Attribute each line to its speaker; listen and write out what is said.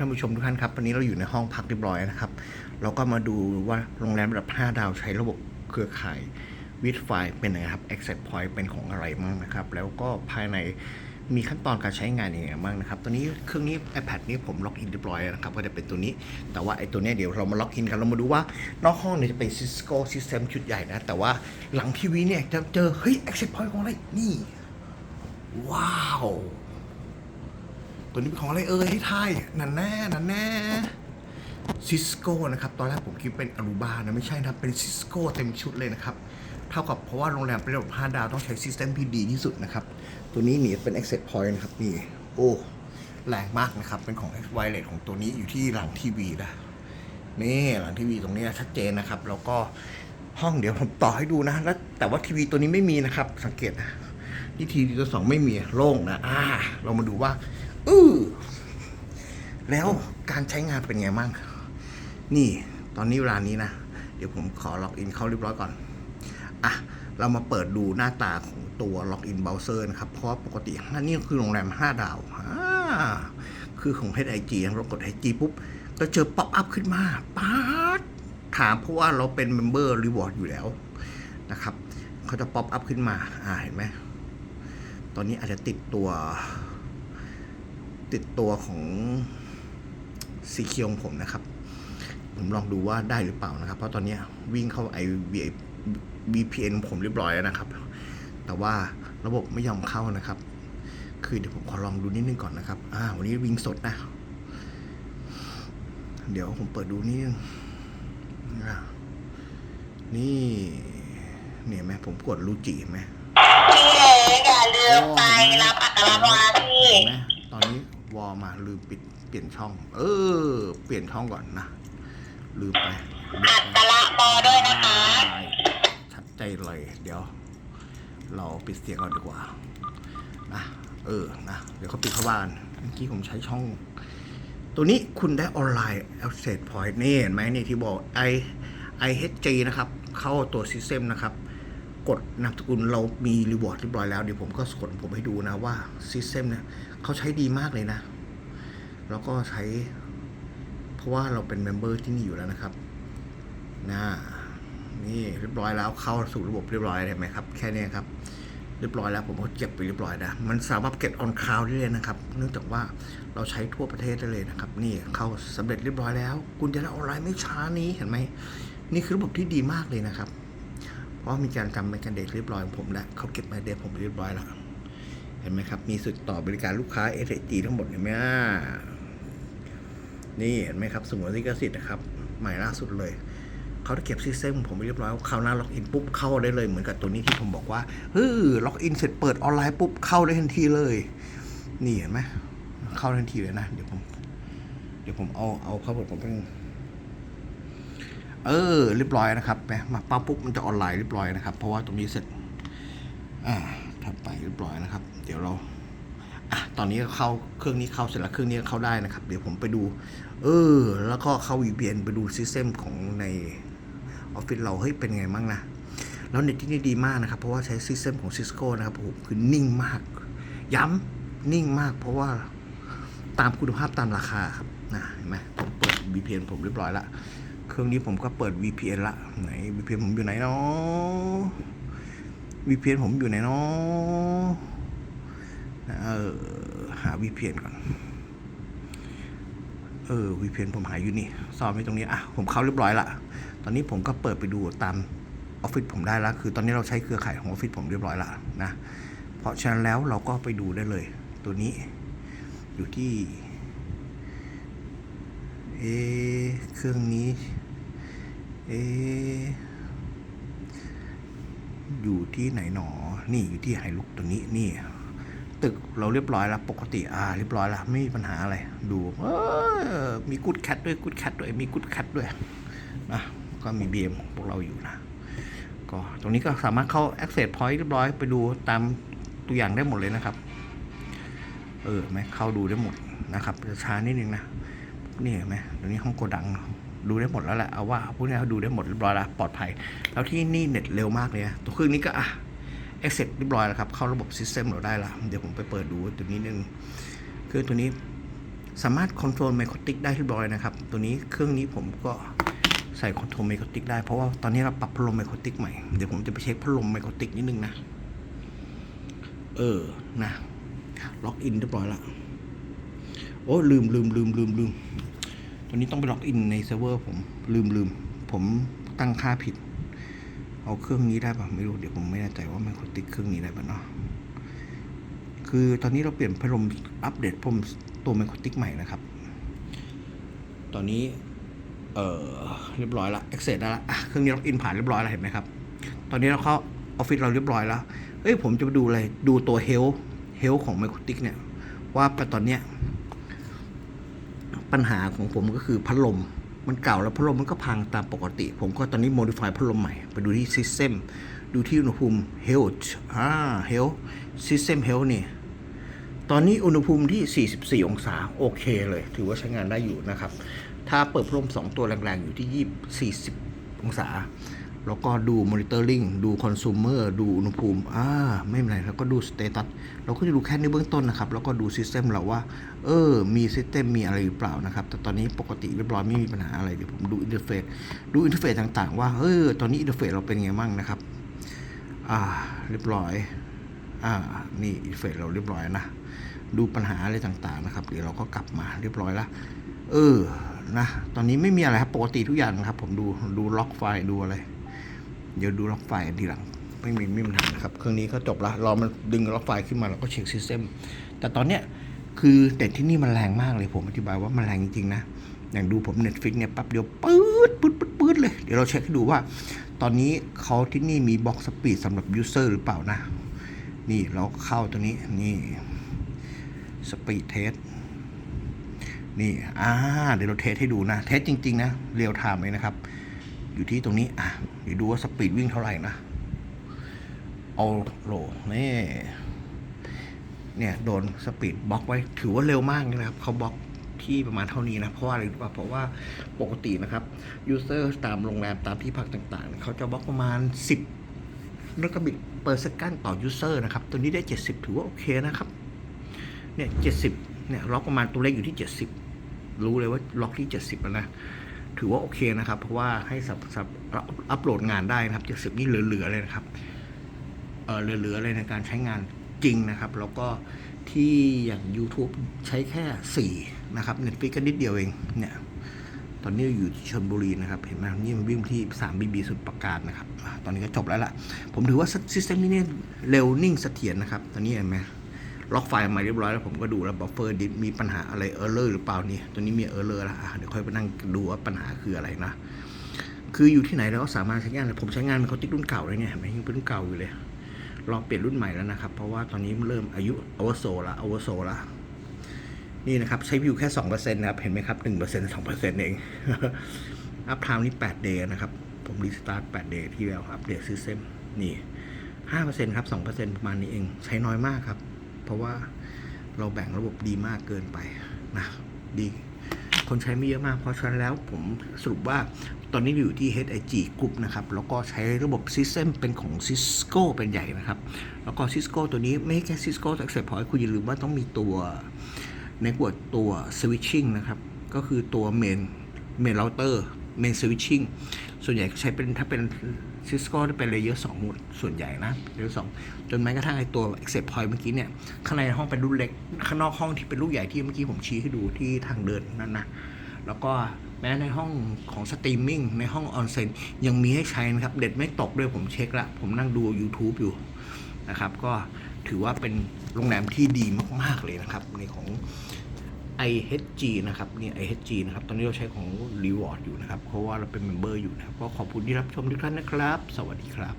Speaker 1: ท่านผู้ชมทุกท่านครับวันนี้เราอยู่ในห้องพักเรียบร้อยนะครับ เราก็มาดูว่าโรงแรมระดับ 5 ดาวใช้ระบบเครือข่ายวิดไฟเป็นยังไงครับ Access Point เป็นของอะไรบ้างนะครับ แล้วก็ภายในมีขั้นตอนการใช้งานยังไงบ้างนะครับ ตัวนี้เครื่องนี้ iPad นี้ผมล็อกอินเรียบร้อยนะครับ ก็จะเป็นตัวนี้ แต่ว่าไอ้ตัวนี้เดี๋ยวเรามาล็อกอินกัน เรามาดูว่านอกห้องเนี่ยจะเป็น Cisco System ชุดใหญ่นะ แต่ว่าหลังทีวีเนี่ยจะเจอ เฮ้ย Access Point ของอะไร นี่ ว้าว ตัวนี้เป็นของอะไรเอ่ยให้ทายนั่นแน่นั่นแน่ซิสโก้นะครับ ตอนแรกผมคิดเป็นอ r ูบานะไม่ใช่นะครับ เป็นซิสโก้เต็มชุดเลยนะครับ เท่ากับเพราะว่าโรงแรมเป็นระดับ5ดาวต้องใช้ซิสเต็มที่ดีที่สุดนะครับ ตัวนี้นี่เป็น Access Point นะครับนี่โอ้แรงมากนะครับ เป็นของ X Wireless ของตัวนี้อยู่ที่หลังทีวีนะนี่หลังทีวีตรงนี้ชัดเจนนะครับ แล้วก็ห้องเดี๋ยวผมต่อให้ดูนะแล้วแต่ว่าทีวีตัวนี้ไม่มีนะครับ สังเกตนะนี่ทีวีตัวสองไม่มีโล่งนะอ่าเรามาดูว่า อือแล้วการใช้งานเป็นไงบ้าง นี่ตอนนี้เวลานี้นะ เดี๋ยวผมขอล็อกอินเข้าเรียบร้อยก่อน อะ เรามาเปิดดูหน้าตาของตัวล็อกอินเบราว์เซอร์นะครับ เพราะปกตินี่คือโรงแรม 5 ดาวอ่าคือของ HIG เรากด HIG ปุ๊บ ก็เจอป๊อปอัพขึ้นมาป๊าดถามเพราะว่าเราเป็นเมมเบอร์รีวอร์ดอยู่แล้วนะครับ เขาจะป๊อปอัพขึ้นมา อ่าเห็นไหม ตอนนี้อาจจะติดตัว ติดตัวของสีเคียวของผมนะครับ ผมลองดูว่าได้หรือเปล่านะครับ เพราะตอนนี้วิ่งเข้า i VPN ของผมเรียบร้อยแล้วนะครับ แต่ว่าระบบไม่ยอมเข้านะครับ คือเดี๋ยวผมขอลองดูนิดนึงก่อนนะครับ อ่า วันนี้วิ่งสดนะ เดี๋ยวผมเปิดดูนิดนึงอะนี่เนี่ยเห็นไหมผมกดรูจิเห็นไหม
Speaker 2: พี่เอ๋อย่าลืมไปรับอัตลักษณ์วาพี่
Speaker 1: เห็นไหมตอนนี้ วอลมาลืมปิดเปลี่ยนช่อง เออ เปลี่ยนช่องก่อนนะลืมไป
Speaker 2: อัตลักษณ์บอด้วยนะคะ
Speaker 1: ได้ชัดใจเลย เดี๋ยว เราปิดเสียงก่อนดีกว่านะเออนะเดี๋ยวเขาปิดเข้าบ้านเมื่อกี้ผมใช้ช่อง ตัวนี้คุณได้ออนไลน์ Access Point นี่เห็นไหมนี่ที่บอก i IHG นะครับ เข้าตัว System นะครับ กดนามสกุลเรามีรีวอร์ดเรียบร้อยแล้ว เดี๋ยวผมก็กดผมให้ดูนะว่า System เนี่ยเขาใช้ดีมากเลยนะ แล้วก็ใช้ เพราะว่าเราเป็นเมมเบอร์ที่นี่อยู่แล้วนะครับนะนี่เรียบร้อยแล้วเข้าสู่ระบบเรียบร้อยเห็นไหมครับ แค่นี้ครับเรียบร้อยแล้วผมก็เก็บไปเรียบร้อยนะมันสามารถเก็บออนคลาวได้เลยนะครับ เนื่องจากว่าเราใช้ทั่วประเทศได้เลยนะครับ นี่เข้าสำเร็จเรียบร้อยแล้ว คุณจะได้ออนไลน์ไม่ช้านี้เห็นไหมนี่คือระบบที่ดีมากเลยนะครับ เพราะมีการจำเป็นการเด็กเรียบร้อยของผมแล้วเขาเก็บมาเดทผมเรียบร้อยแล้ว เห็นไหมครับ มีสุดต่อบริการลูกค้า s อ g ทั้งหมดเห็นไหมอะนี่เห็นไหมครับสมุนลิขสิทธิ์นะครับ ใหม่ล่าสุดเลย เขาจะเก็บซิสเต็มของผมไปเรียบร้อยคราวหน้าล็อกอินปุ๊บเข้าได้เลยเหมือนกับตัวนี้ที่ผมบอกว่าเฮ้ยล็อกอินเสร็จเปิดออนไลน์ปุ๊บเข้าได้ทันทีเลย นี่เห็นไหมเข้าทันทีเลยนะ เดี๋ยวผม เดี๋ยวผมเอาเอาเข้าผมเป็นเออเรียบร้อยนะครับแหมมาปั๊บปุ๊บมันจะออนไลน์เรียบร้อยนะครับ เพราะว่าตรงนี้เสร็จ อ่า ถัดไปเรียบร้อยนะครับ เดี๋ยวเราอะตอนนี้เข้าเครื่องนี้เข้าเสร็จแล้วเครื่องนี้เข้าได้นะครับ เดี๋ยวผมไปดู เออ แล้วก็เข้า VPN ไปดูซิสเต็มของในออฟฟิศเราเฮ้ยเป็นไงบ้างนะแล้วเน็ตที่นี่ดีมากนะครับ เพราะว่าใช้ซิสเต็มของ Cisco นะครับผมคือนิ่งมาก ย้ำนิ่งมาก เพราะว่าตามคุณภาพตามราคาครับนะเห็นไหมผมเปิด VPN ผมเรียบร้อยละเครื่องนี้ผมก็เปิด VPN ละไหน VPN ผมอยู่ไหนเนาะ VPN ผมอยู่ไหนเนาะเออหา VPN ก่อน เออ VPN ผมหาอยู่นี่ซ่อนไว้ตรงนี้ อะ ผมเข้าเรียบร้อยละ ตอนนี้ผมก็เปิดไปดูตามออฟฟิศผมได้แล้วคือตอนนี้เราใช้เครือข่ายของออฟฟิศผมเรียบร้อยละนะ เพราะฉะนั้นแล้วเราก็ไปดูได้เลย ตัวนี้ อยู่ที่ เอเครื่องนี้ เอ อยู่ที่ไหนหนอ นี่อยู่ที่ไฮลุกตัวนี้นี่ ตึกเราเรียบร้อยแล้วปกติอ่าเรียบร้อยแล้วไม่มีปัญหาอะไร ดูเออมีกูดแคทด้วยกูดแคทด้วยมีกูดแคทด้วยนะก็มีเบียมของพวกเราอยู่นะก็ตรงนี้ก็สามารถเข้า Access Point เรียบร้อยไปดูตามตัวอย่างได้หมดเลยนะครับ เออไหมเข้าดูได้หมดนะครับจะช้านิดนึงนะนี่เห็นไหมตรงนี้ห้องโกดัง ดูได้หมดแล้วแหละเอาว่าพวกนี้เขาดูได้หมดเรียบร้อยแล้วปลอดภัย แล้วที่นี่เน็ตเร็วมากเลยนะตัวเครื่องนี้ก็อะ Access เรียบร้อยแล้วครับ เข้าระบบ System เราได้ละเดี๋ยวผมไปเปิดดูตัวนี้นึงคือตัวนี้สามารถคอนโทรลไมโครติกได้เรียบร้อยนะครับ ตัวนี้เครื่องนี้ผมก็ใส่คอนโทรลไมโครติกได้ เพราะว่าตอนนี้เราปรับพัดลมไมโครติกใหม่ เดี๋ยวผมจะไปเช็คพัดลมไมโครติกนิดนึงนะ เออ นะ ล็อกอินเรียบร้อยละ โอ้ลืมลืมลืมลืมลืม ตอนนี้ต้องไปล็อกอินในเซิร์ฟเวอร์ผมลืมลืมผมตั้งค่าผิด เอาเครื่องนี้ได้ป่ะไม่รู้เดี๋ยวผมไม่แน่ใจว่าไมโครติกเครื่องนี้ได้ป่ะเนาะคือตอนนี้เราเปลี่ยนพัดลมอัปเดตผมตัวไมโครติกใหม่นะครับ ตอนนี้ เออเรียบร้อยละ access ได้ละเครื่องนี้ล็อกอินผ่านเรียบร้อยแล้วเห็นไหมครับ ตอนนี้เราเข้าออฟฟิศเราเรียบร้อยแล้ว เอ้ยผมจะไปดูอะไร ดูตัวเฮลเฮลของไมโครติกเนี่ย ว่าตอนเนี้ย ปัญหาของผมก็คือพัดลม มันเก่าแล้วพัดลมมันก็พังตามปกติ ผมก็ตอนนี้ modify พัดลมใหม่ ไปดูที่ system ดูที่อุณหภูมิ health อ่า health system health นี่ตอนนี้อุณหภูมิที่ 44 องศา โอเคเลย ถือว่าใช้งานได้อยู่นะครับ ถ้าเปิดพัดลม2 ตัวแรงๆ อยู่ที่ 240องศา แล้วก็ดู monitoring ดู consumer ดูอุณหภูมิอ่าไม่เป็นไรแล้วก็ดู status เราก็จะดูแค่ในเบื้องต้นนะครับ แล้วก็ดู system เราว่า เออ มี system มีอะไรหรือเปล่านะครับ แต่ตอนนี้ปกติเรียบร้อยไม่มีปัญหาอะไร เดี๋ยวผมดู interface ดู interface ต่างๆ ว่า เออ ตอนนี้ interface เราเป็นไงบ้างนะครับ อ่า เรียบร้อย อ่า นี่ interface เราเรียบร้อยนะ ดูปัญหาอะไรต่างๆนะครับ เดี๋ยวเราก็กลับมาเรียบร้อยล้วเออ นะ ตอนนี้ไม่มีอะไรครับ ปกติทุกอย่างนะครับ ผมดู ดูล็อกไฟล์ ดูอะไร เดี๋ยวดูล็อกไฟล์ทีหลัง ไม่มีไม่มีปัญหานะครับ เครื่องนี้ก็จบละรอมันดึงล็อกไฟล์ขึ้นมาเราก็เช็คซิสเต็มแต่ตอนเนี้ยคือเด็ดที่นี่มันแรงมากเลยผมอธิบายว่ามันแรงจริงๆนะอย่างดูผม Netflix เนี่ยแป๊บเดียวปื๊ดปื๊ดปื๊ดปื๊ดเลย เดี๋ยวเราเช็คให้ดูว่า ตอนนี้เขาที่นี่มีบล็อกสปีดสำหรับยูเซอร์หรือเปล่านะ นี่เราเข้าตัวนี้นี่สปีดเทสนี่อ่าเดี๋ยวเราเทสให้ดูนะ เทสจริง ๆ นะ เรียลไทม์เลยนะครับ อยู่ที่ตรงนี้ อะเดี๋ยวดูว่าสปีดวิ่งเท่าไหร่นะ เอาโหลนี่ เนี่ยโดนสปีดบล็อกไว้ถือว่าเร็วมากเลยนะครับ เขาบล็อกที่ประมาณเท่านี้นะ เพราะว่าอะไรรู้ป่ะเพราะว่าปกตินะครับยูเซอร์ตามโรงแรมตามที่พักต่างๆ เขาจะบล็อกประมาณ 10นักบิตเปอร์เซกันต่อยูเซอร์นะครับ ตัวนี้ได้ 70 ถือว่าโอเคนะครับ เนี่ย 70 เนี่ยล็อกประมาณตัวเลขอยู่ที่ 70 รู้เลยว่าล็อกที่ 70แล้วนะ ถือว่าโอเคนะครับ เพราะว่าให้สับสับอัปโหลดงานได้นะครับ70นี่เหลือๆเลยนะครับเออเหลือๆเลยในการใช้งานจริงนะครับ แล้วก็ที่อย่าง YouTube ใช้แค่ 4 นะครับ Netflix ก็นิดเดียวเองเนี่ยตอนนี้อยู่ที่ชลบุรีนะครับ เห็นไหมนี่มันวิ่งที่3 BB สุดประการนะครับ ตอนนี้ก็จบแล้วล่ะ ผมถือว่าซิสเต็มนี้เนี่ยเร็วนิ่งเสถียรนะครับ ตอนนี้เห็นไหม ล็อกไฟล์มาเรียบร้อยแล้วผมก็ดูแล้วบัฟเฟอร์ดิมีปัญหาอะไรเออร์เลอร์หรือเปล่านี่ตัวนี้มีเออร์เลอร์แล้วอะเดี๋ยวค่อยไปนั่งดูว่าปัญหาคืออะไรนะ คืออยู่ที่ไหนเราก็สามารถใช้งานเลยผมใช้งานมันเขาติ๊กรุ่นเก่าเลยเนี่ยเห็นไหมยังเป็นรุ่นเก่าอยู่เลยลองเปลี่ยนรุ่นใหม่แล้วนะครับ เพราะว่าตอนนี้มันเริ่มอายุอวโซละอวโซละนี่นะครับ ใช้วิวแค่สองเปอร์เซ็นต์นะครับ เห็นไหมครับหนึ่งเปอร์เซ็นต์สองเปอร์เซ็นต์เอง อัพไทม์นี่แปดเดย์นะครับ ผมรีสตาร์ทแปดเดย์ที่แล้วอัปเดตซิสเต็มนี่ห้อซ็นต์ครับสองเปอร์เซ็นต์ประมาณนี้เอง ใช้น้อยมากครับ เพราะว่าเราแบ่งระบบดีมากเกินไปนะดีคนใช้ไม่เยอะมาก เพราะฉะนั้นแล้วผมสรุปว่าตอนนี้อยู่ที่ HIG Group นะครับ แล้วก็ใช้ระบบ System เป็นของ Cisco เป็นใหญ่นะครับ แล้วก็ Cisco ตัวนี้ไม่ใช่แค่ Cisco Access Point คุณอย่าลืมว่าต้องมีตัว Network ตัว Switching นะครับ ก็คือตัว Main Main Router Main Switching ส่วนใหญ่ใช้เป็นถ้าเป็น Cisco จะเป็น Layer 2หมดส่วนใหญ่นะ Layer 2จนแม้กระทั่งไอตัว Access Point เมื่อกี้เนี่ย ข้างในห้องเป็นรุ่นเล็ก ข้างนอกห้องที่เป็นลูกใหญ่ที่เมื่อกี้ผมชี้ให้ดูที่ทางเดินนั่นนะแล้วก็แม้ในห้องของสตรีมมิ่งในห้องออนเซนยังมีให้ใช้นะครับ เด็ดไม่ตกด้วยผมเช็คละผมนั่งดู YouTube อยู่นะครับ ก็ถือว่าเป็นโรงแรมที่ดีมาก ๆ เลยนะครับในของ IHG นะครับนี่ IHG นะครับตอนนี้เราใช้ของ Reward อยู่นะครับ เพราะว่าเราเป็นเมมเบอร์อยู่นะครับ ก็ขอบคุณที่รับชมทุกท่านนะครับ สวัสดีครับ